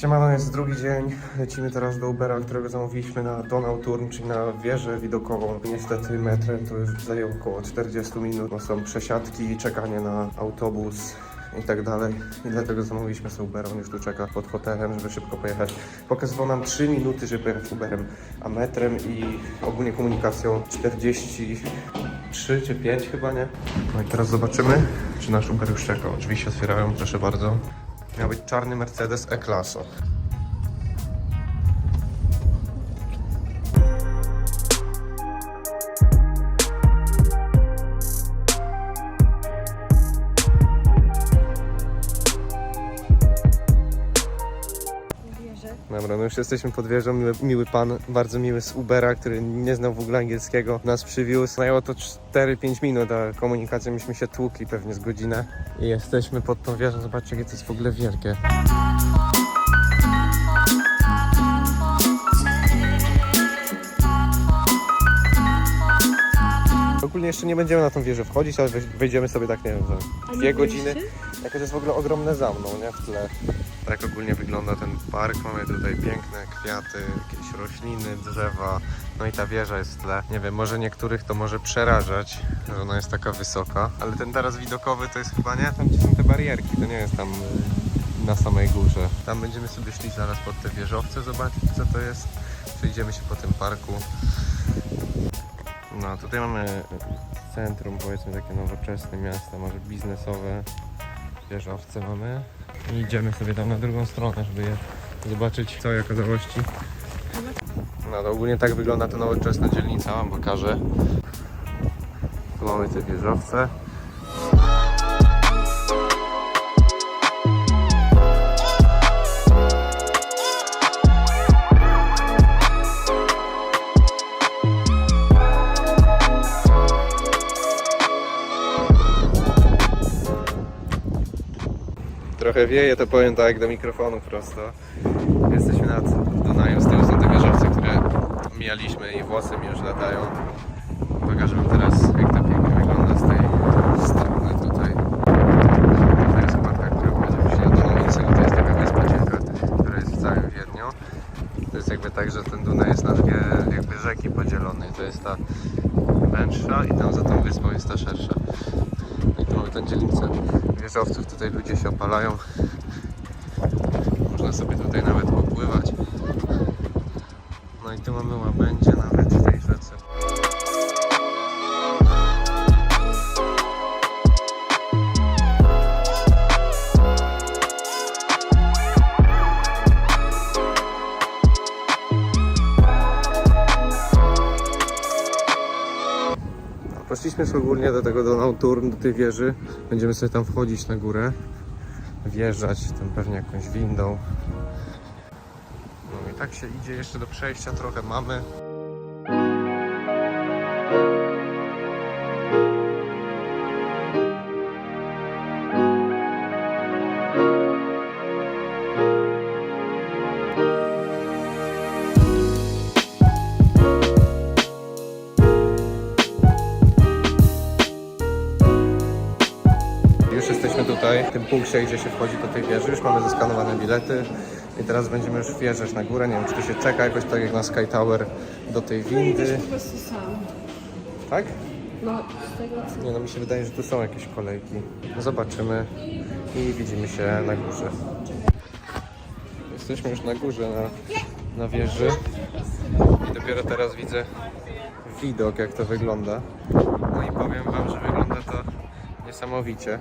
Siemano, jest drugi dzień. Lecimy teraz do Ubera, którego zamówiliśmy na Donauturm, czyli na wieżę widokową. Niestety metrem to już zajęło około 40 minut. No, są przesiadki, czekanie na autobus i tak dalej. I dlatego zamówiliśmy sobie Ubera. On już tu czeka pod hotelem, żeby szybko pojechać. Pokazywał nam 3 minuty, żeby pojechać Uberem, a metrem i ogólnie komunikacją 43 czy 5 chyba, nie? No i teraz zobaczymy, czy nasz Uber już czeka. Oczywiście otwierają, proszę bardzo. Miał być czarny Mercedes E-Classo. Dobra, no już jesteśmy pod wieżą. Miły, miły pan, bardzo miły z Ubera, który nie znał w ogóle angielskiego, nas przywiózł. Zajęło to 4-5 minut, a komunikacją myśmy się tłukli pewnie z godzinę. I jesteśmy pod tą wieżą. Zobaczcie, jakie to jest w ogóle wielkie. Ogólnie jeszcze nie będziemy na tą wieżę wchodzić, ale wej- wejdziemy sobie tak, nie wiem, za dwie godziny. Jako to jest w ogóle ogromne za mną, nie? W tle. Tak ogólnie wygląda ten park. Mamy tutaj piękne kwiaty, jakieś rośliny, drzewa. No i ta wieża jest w tle. Nie wiem, może niektórych to może przerażać, że ona jest taka wysoka. Ale ten taras widokowy to jest chyba nie? Tam gdzie są te barierki, to nie jest tam y, na samej górze. Tam będziemy sobie szli zaraz pod te wieżowce, zobaczyć co to jest. Przejdziemy się po tym parku. No, tutaj mamy centrum, powiedzmy takie nowoczesne miasta, może biznesowe. Wieżowce mamy. I idziemy sobie tam na drugą stronę, żeby je zobaczyć całej okazałości. No to ogólnie tak wygląda ta nowoczesna dzielnica, wam pokażę. Tu mamy te wieżowce. Trochę wieje, to powiem tak do mikrofonu prosto. Jesteśmy nad Dunajem, z tyłu są te wieżowce, które mijaliśmy i włosy mi już latają. Pokażę wam teraz, jak to pięknie wygląda z tej strony tutaj. To jest parka, która będzie się na Dolomicę, to jest taka wyspa cienka, która jest w całym Wiedniu. To jest jakby tak, że ten Dunaj jest na dwie jakby rzeki podzielony. To jest ta węższa i tam za tą wyspą jest ta szersza. I tu mamy tę dzielnicę tutaj ludzie się opalają. Można sobie tutaj nawet popływać. No i tu mamy łabędzie nawet Sobie ogólnie do tego Donauturm, do tej wieży. Będziemy sobie tam wchodzić na górę, wjeżdżać tam pewnie jakąś windą. No i tak się idzie jeszcze do przejścia, trochę mamy. Jesteśmy tutaj, w tym punkcie, gdzie się wchodzi do tej wieży. Już mamy zeskanowane bilety i teraz będziemy już wjeżdżać na górę. Nie wiem, czy tu się czeka jakoś tak jak na Sky Tower do tej windy. po prostu sam. Tak? No, z tego co... Nie no, mi się wydaje, że tu są jakieś kolejki. Zobaczymy i widzimy się na górze. Jesteśmy już na górze, na, na wieży i dopiero teraz widzę widok, jak to wygląda. No i powiem Wam, że wygląda to niesamowicie.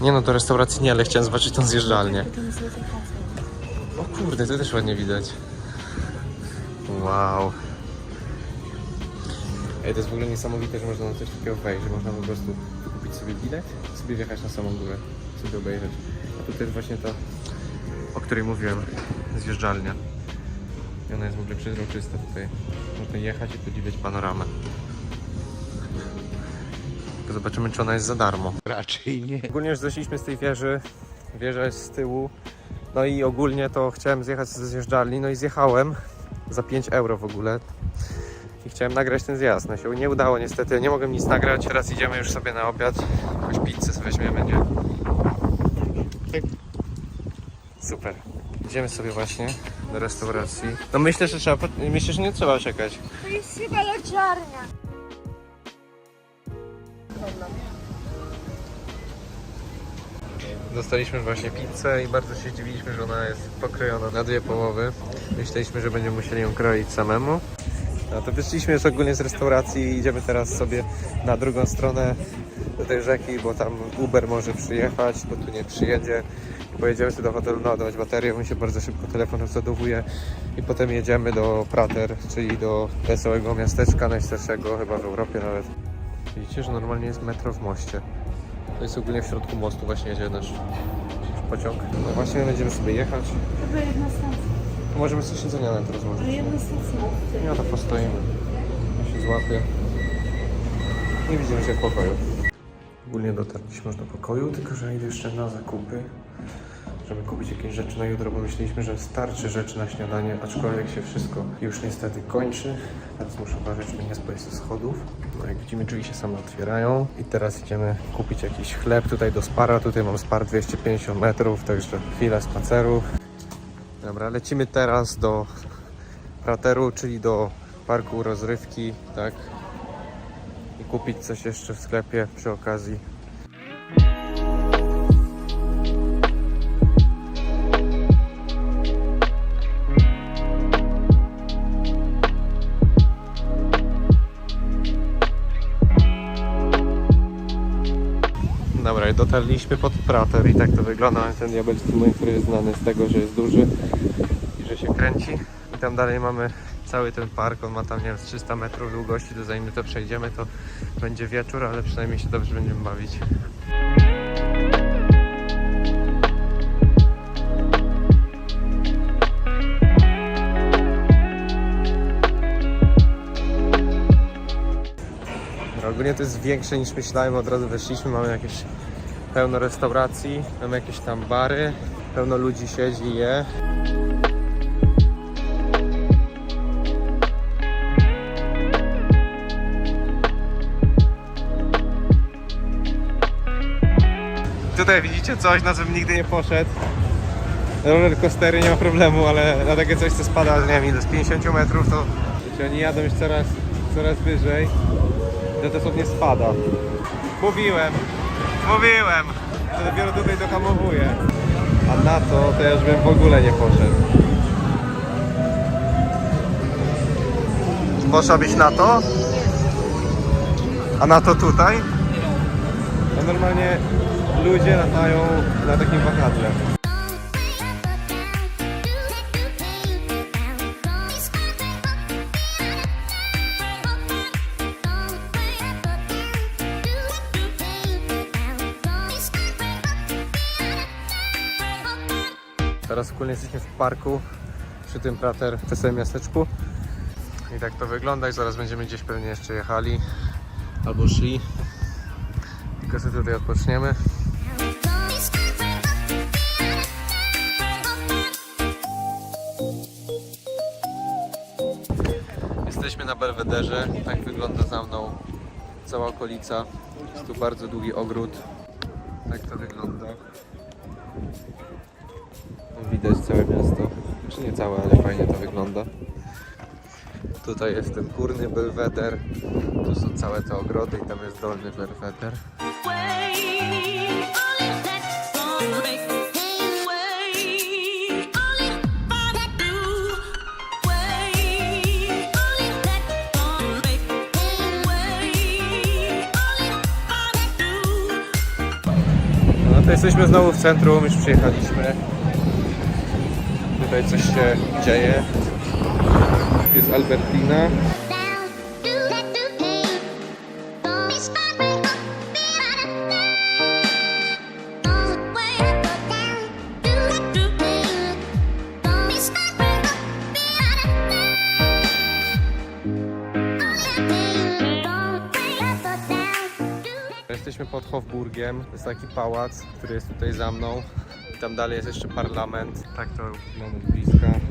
Nie no, do restauracji nie, ale chciałem zobaczyć tą zjeżdżalnię. O kurde, to też ładnie widać. Wow. Ej, to jest w ogóle niesamowite, że można na coś takiego wejść, że można po prostu kupić sobie bilet i sobie wjechać na samą górę, sobie obejrzeć. A tutaj jest właśnie ta, o której mówiłem, zjeżdżalnia. I ona jest w ogóle przezroczysta tutaj. Można jechać i podziwiać panoramę. Tylko Zobaczymy, czy ona jest za darmo. Raczej nie. Ogólnie już zeszliśmy z tej wieży. Wieża jest z tyłu. No i ogólnie to chciałem zjechać ze zjeżdżalni, no i zjechałem za 5 euro w ogóle. I chciałem nagrać ten zjazd. No się nie udało niestety, nie mogłem nic nagrać. Teraz idziemy już sobie na obiad. Jakąś pizzę sobie weźmiemy, nie? Super. Idziemy sobie właśnie do restauracji. No myślę, że trzeba, myślę, że nie trzeba czekać. To jest chyba lodziarnia. Dostaliśmy właśnie pizzę i bardzo się dziwiliśmy, że ona jest pokrojona na dwie połowy. Myśleliśmy, że będziemy musieli ją kroić samemu. No to wyszliśmy już ogólnie z restauracji i idziemy teraz sobie na drugą stronę do tej rzeki, bo tam Uber może przyjechać, bo tu nie przyjedzie. Pojedziemy sobie do hotelu naładować baterię, on się bardzo szybko telefon rozładowuje i potem jedziemy do Prater, czyli do wesołego miasteczka, najstarszego chyba w Europie nawet. Widzicie, że normalnie jest metro w moście. To jest ogólnie w środku mostu właśnie jedzie nasz pociąg. No właśnie będziemy sobie jechać. Chyba jedna stacja. Możemy sobie siedzenia na to rozłożyć. Ale jedna stacja. Ja to postoimy. Ja się złapię. Nie widzimy się w pokoju. Ogólnie dotarliśmy już do pokoju, tylko że idę jeszcze na zakupy, żeby kupić jakieś rzeczy na jutro, bo myśleliśmy, że starczy rzeczy na śniadanie, aczkolwiek się wszystko już niestety kończy, więc muszę uważać, żeby nie spaść ze schodów. No jak widzimy, drzwi się same otwierają i teraz idziemy kupić jakiś chleb tutaj do spara. Tutaj mam spar 250 metrów, także chwilę spaceru. Dobra, lecimy teraz do Prateru, czyli do parku rozrywki, tak? I kupić coś jeszcze w sklepie przy okazji. Dotarliśmy pod Prater i tak to wygląda. Ten diabelski młyn, który jest znany z tego, że jest duży i że się kręci. I tam dalej mamy cały ten park, on ma tam nie wiem, z 300 metrów długości, to zanim to przejdziemy, to będzie wieczór, ale przynajmniej się dobrze będziemy bawić. Ogólnie to jest większe niż myślałem, od razu weszliśmy, mamy jakieś pełno restauracji, mamy jakieś tam bary, pełno ludzi siedzi i je. Tutaj widzicie coś, na co bym nigdy nie poszedł. Roller coastery nie ma problemu, ale na takie coś co spada, nie wiem ile, z 50 metrów to wiecie, oni jadą już coraz, coraz wyżej. To dosłownie spada. Mówiłem, mówiłem, że dopiero tutaj dohamowuje. A na to, to ja już bym w ogóle nie poszedł. Poszłabyś na to? A na to tutaj? No normalnie ludzie latają na takim wahadle. Teraz wspólnie jesteśmy w parku przy tym Prater Wesołym Miasteczku. I tak to wygląda i zaraz będziemy gdzieś pewnie jeszcze jechali albo szli. Tylko sobie tutaj odpoczniemy. Jesteśmy na Belwederze, tak wygląda za mną cała okolica. Jest tu bardzo długi ogród. Tak to wygląda. Widać całe miasto. Czy nie całe, ale fajnie to wygląda. Tutaj jest ten górny belweder. Tu są całe te ogrody i tam jest dolny belweder. To jesteśmy znowu w centrum, już przyjechaliśmy. Tutaj coś się dzieje. Jest Albertina. Jesteśmy pod Hofburgiem. Jest taki pałac, który jest tutaj za mną. Tam dalej jest jeszcze parlament. Tak to wygląda bliska.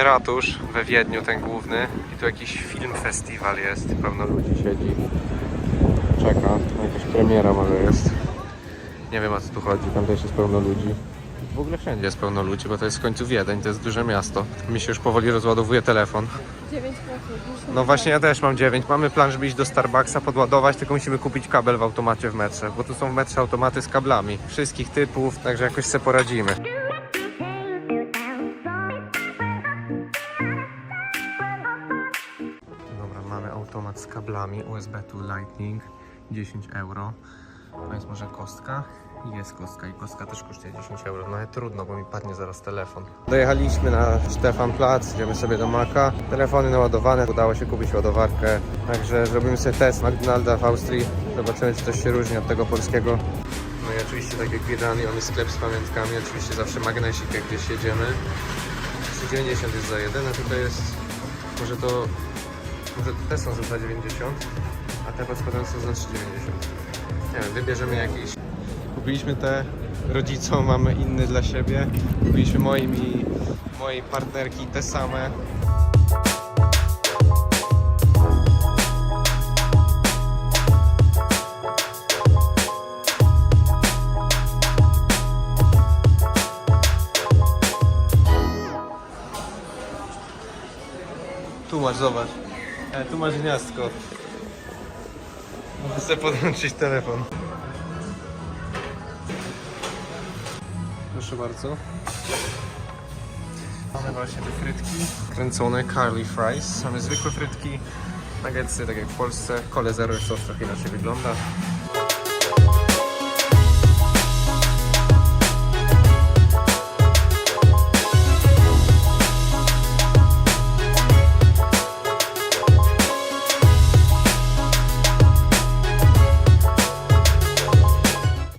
Mamy ratusz we Wiedniu, ten główny. I tu jakiś film festiwal jest. Pełno ludzi siedzi. Czeka. Jakaś premiera może jest. Nie wiem o co tu chodzi, tam też jest pełno ludzi. W ogóle wszędzie jest pełno ludzi, bo to jest w końcu Wiedeń, to jest duże miasto. Mi się już powoli rozładowuje telefon. 9 No właśnie ja też mam 9. Mamy plan, żeby iść do Starbucksa, podładować, tylko musimy kupić kabel w automacie w metrze, bo tu są w metrze automaty z kablami. Wszystkich typów, także jakoś sobie poradzimy. Automat z kablami USB to Lightning 10 euro. To jest może kostka? Jest kostka i kostka też kosztuje 10 euro. No ale trudno, bo mi padnie zaraz telefon. Dojechaliśmy na Stefanplatz, idziemy sobie do Maka. Telefony naładowane, udało się kupić ładowarkę. Także zrobimy sobie test McDonalda w Austrii. Zobaczymy, czy coś się różni od tego polskiego. No i oczywiście, tak jak Irlandii, mamy sklep z pamiątkami. Oczywiście zawsze magnesik, jak gdzieś jedziemy. 3,90 jest za jeden, a tutaj jest... Może to... Może te są za 2,90, a te pod spodem są za 3,90. Nie wiem, wybierzemy jakiś. Kupiliśmy te rodzicom, mamy inny dla siebie. Kupiliśmy moim i mojej partnerki te same. Tu masz, zobacz. E, tu masz gniazdko. Sobie podłączyć telefon. Proszę bardzo. Mamy właśnie te frytki kręcone, curly fries. Mamy zwykłe frytki, nuggetsy, tak jak w Polsce. Kole zero sos trochę inaczej wygląda.